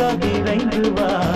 கவிரைந்து வா.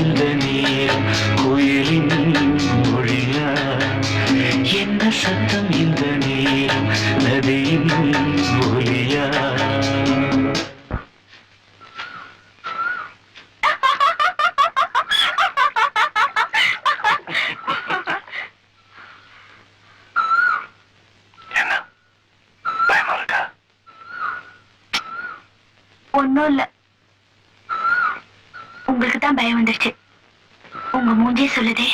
இந்த நீர் குயிலின் மொழியா என்ன சத்தம் இந்த நீர் நதியின் ஒலியா ஒன்றும் இல்லை. உங்களுக்கு தான் பயம் வந்துருச்சு. உங்க மூஞ்சியே சொல்லுதே.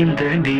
தாயும் தாண்டி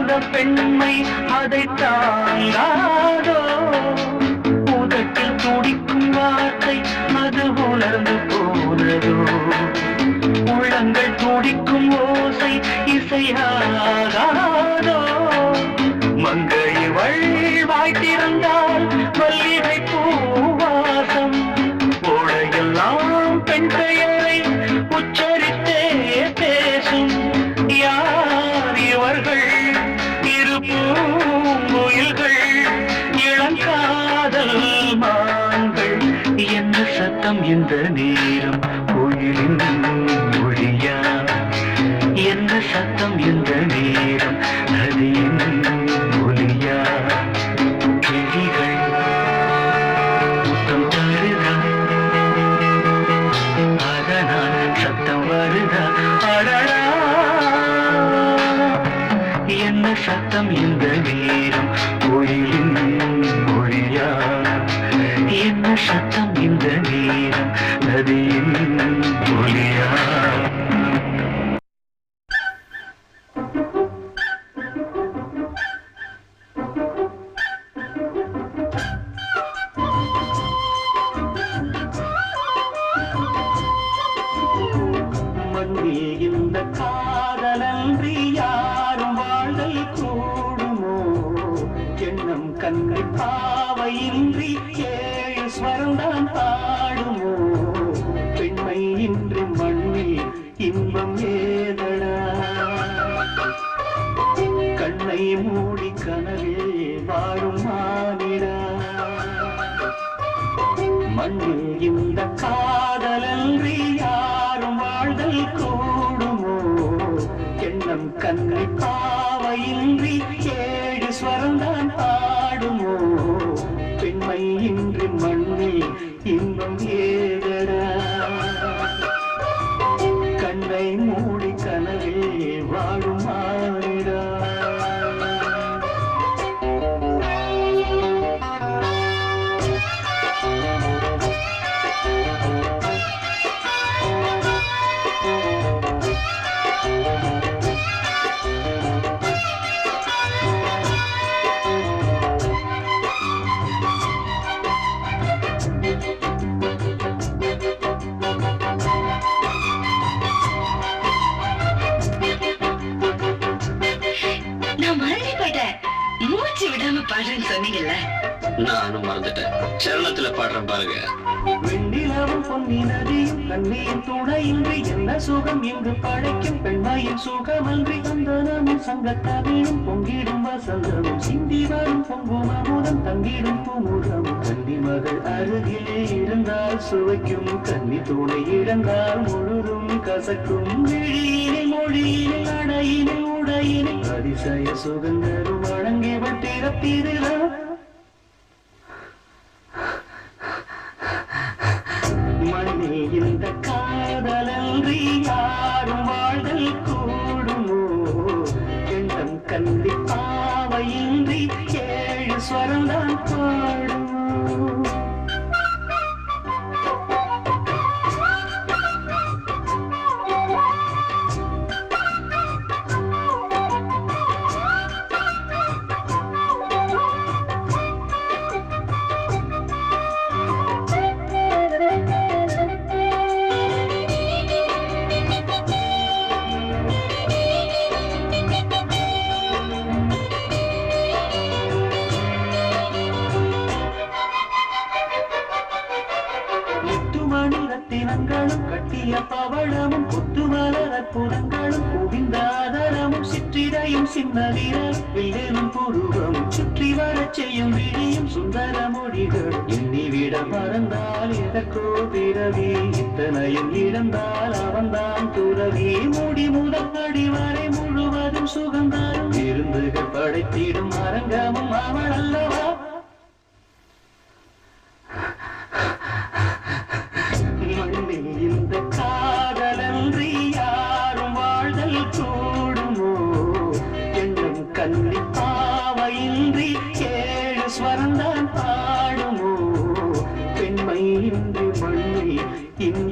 அந்த பெண்மை அதை தாங்காதோ? உதட்டில் துடிக்கும் வார்த்தை அது உணர்ந்து போனதோ? உள்ளங்கள் துடிக்கும் ஓசை இசையாகாதோ? இந்த நேரம் கோயிலின் மொழியா என்ன சத்தம் இந்த நேரம் நதியின் ஒலியா கிளிகள் முத்தம் தருதா? அதனால் சத்தம் வருதா? அடடா! என்ன சத்தம் இந்த நேரம் கண்ணை மூடி கனவில் வாழும் மானிடா மண்ணில் இந்த கா நானும் மறந்துட்டேன். சரணத்துல பாடுறேன் பாருங்க. வெண்ணிலவும் பொன்னி நதியும் கண்ணியின் துணையின்றி என்ன சுகம்? இங்கு படைக்கும் பெண்மையின் சுகமன்றி சந்தனமும் சங்கத்தமிழும் பொங்கிடும் வசந்தமும். சிந்தி வரும் பொங்கும் அமுதம் தங்கிடும் பூமுகம் கன்னி மகள் அருகிலே இருந்தால் சுவைக்கும் கன்னி துணை இழந்தால் முழுதும் கசக்கும். விழியினில் மொழியிலே அடையிலே உடையிலே அதிசய சுகந்தரும் வழங்கியவள் பிறப்பிதிலா பாவையின்றி ஏழு ஸ்வரம் தான் முத்துமணி ரத்தினங்களும் கட்டிய பவளமும் புத்துமலர் அற்புதங்களும் குவிந்தாதரமும் சிற்றிடையும் சின்ன வீரர் வில்லும் புருவம் சுற்றி வரச் செய்யும் விழியும் சுந்தர மொழிகள் எண்ணிவிட மறந்தால் எதற்கோ பிறவி இத்தனையும் இழந்தால் அவன்தான் துறவி. மூடி முதல் அடி வரை முழுவதும் சுகந்தாரும் விருந்துகள் படைத்திடும் அரங்கமும் அவள் அல்லவா? பெண்மை இன்றி மண்ணில்